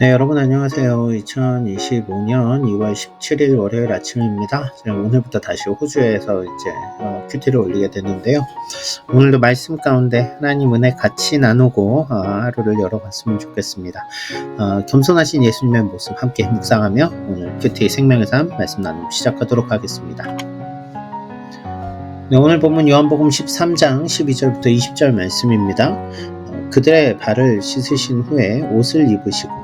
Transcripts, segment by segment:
네, 여러분 안녕하세요. 2025년 2월 17일 월요일 아침입니다. 제가 오늘부터 다시 호주에서 이제 어, 큐티를 올리게 됐는데요. 오늘도 말씀 가운데 하나님 은혜 같이 나누고 어, 하루를 열어봤으면 좋겠습니다. 어, 겸손하신 예수님의 모습 함께 묵상하며 오늘 큐티 생명의 삶 말씀 나눔 시작하도록 하겠습니다. 네, 오늘 본문 요한복음 13장 12절부터 20절 말씀입니다. 어, 그들의 발을 씻으신 후에 옷을 입으시고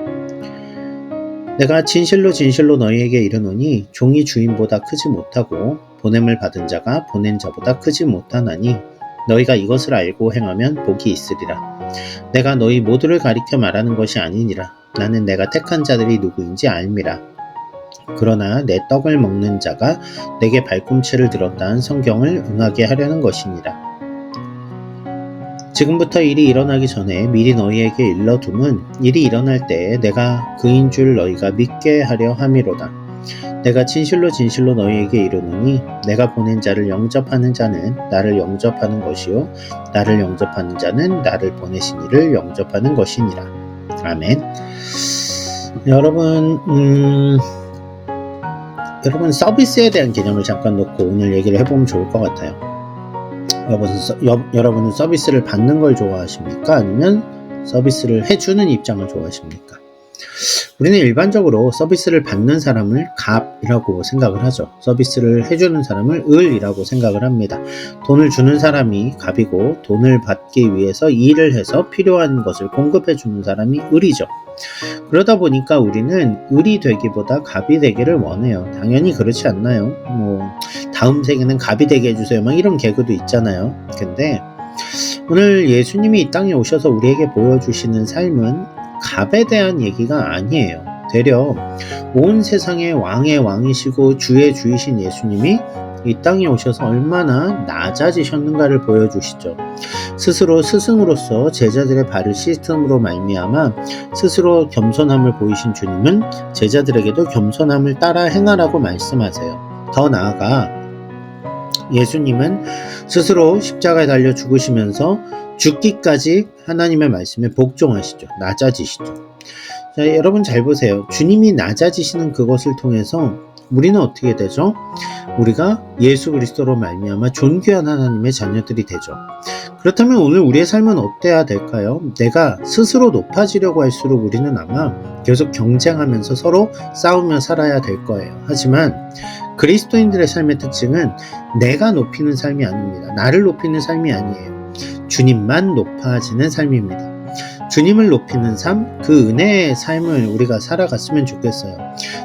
내가 진실로 진실로 너희에게 이르노니 종이 주인보다 크지 못하고 보냄을 받은 자가 보낸 자보다 크지 못하나니 너희가 이것을 알고 행하면 복이 있으리라. 내가 너희 모두를 가리켜 말하는 것이 아니니라. 나는 내가 택한 자들이 누구인지 알미라. 그러나 내 떡을 먹는 자가 내게 발꿈치를 들었다는 성경을 응하게 하려는 것이니라. 지금부터 일이 일어나기 전에 미리 너희에게 일러둠은 일이 일어날 때에 내가 그인 줄 너희가 믿게 하려 함이로다. 내가 진실로 진실로 너희에게 이르노니 내가 보낸 자를 영접하는 자는 나를 영접하는 것이요 나를 영접하는 자는 나를 보내신 이를 영접하는 것이니라. 아멘. 여러분 음, 여러분 서비스에 대한 개념을 잠깐 놓고 오늘 얘기를 해보면 좋을 것 같아요. 여러분은 서비스를 받는 걸 좋아하십니까? 아니면 서비스를 해주는 입장을 좋아하십니까? 우리는 일반적으로 서비스를 받는 사람을 갑이라고 생각을 하죠. 서비스를 해주는 사람을 을이라고 생각을 합니다. 돈을 주는 사람이 갑이고 돈을 받기 위해서 일을 해서 필요한 것을 공급해 주는 사람이 을이죠. 그러다 보니까 우리는 을이 되기보다 갑이 되기를 원해요. 당연히 그렇지 않나요? 뭐 다음 세계는 갑이 되게 해주세요. 막 이런 개그도 있잖아요. 근데 오늘 예수님이 이 땅에 오셔서 우리에게 보여주시는 삶은 갑에 대한 얘기가 아니에요. 되려 온 세상의 왕의 왕이시고 주의 주이신 예수님이 이 땅에 오셔서 얼마나 낮아지셨는가를 보여주시죠. 스스로 스승으로서 제자들의 발을 씻음으로 말미암아 스스로 겸손함을 보이신 주님은 제자들에게도 겸손함을 따라 행하라고 말씀하세요. 더 나아가 예수님은 스스로 십자가에 달려 죽으시면서 죽기까지 하나님의 말씀에 복종하시죠. 낮아지시죠. 자, 여러분 잘 보세요. 주님이 낮아지시는 그것을 통해서 우리는 어떻게 되죠? 우리가 예수 그리스도로 말미암아 존귀한 하나님의 자녀들이 되죠. 그렇다면 오늘 우리의 삶은 어때야 될까요? 내가 스스로 높아지려고 할수록 우리는 아마 계속 경쟁하면서 서로 싸우며 살아야 될 거예요. 하지만 그리스도인들의 삶의 특징은 내가 높이는 삶이 아닙니다. 나를 높이는 삶이 아니에요. 주님만 높아지는 삶입니다. 주님을 높이는 삶, 그 은혜의 삶을 우리가 살아갔으면 좋겠어요.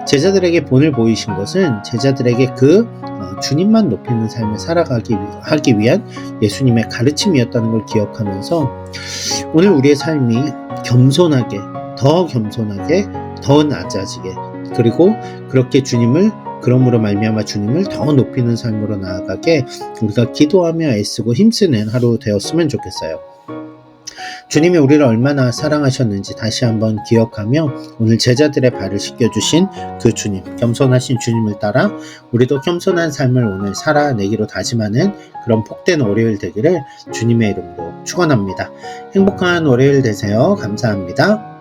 제자들에게 본을 보이신 것은 제자들에게 그 어, 주님만 높이는 삶을 살아가기 하기 위한 예수님의 가르침이었다는 걸 기억하면서 오늘 우리의 삶이 겸손하게, 더 겸손하게, 더 낮아지게, 그리고 그렇게 주님을 그러므로 말미암아 주님을 더 높이는 삶으로 나아가게 우리가 기도하며 애쓰고 힘쓰는 하루 되었으면 좋겠어요. 주님이 우리를 얼마나 사랑하셨는지 다시 한번 기억하며 오늘 제자들의 발을 씻겨주신 그 주님, 겸손하신 주님을 따라 우리도 겸손한 삶을 오늘 살아내기로 다짐하는 그런 복된 월요일 되기를 주님의 이름으로 축원합니다. 행복한 월요일 되세요. 감사합니다.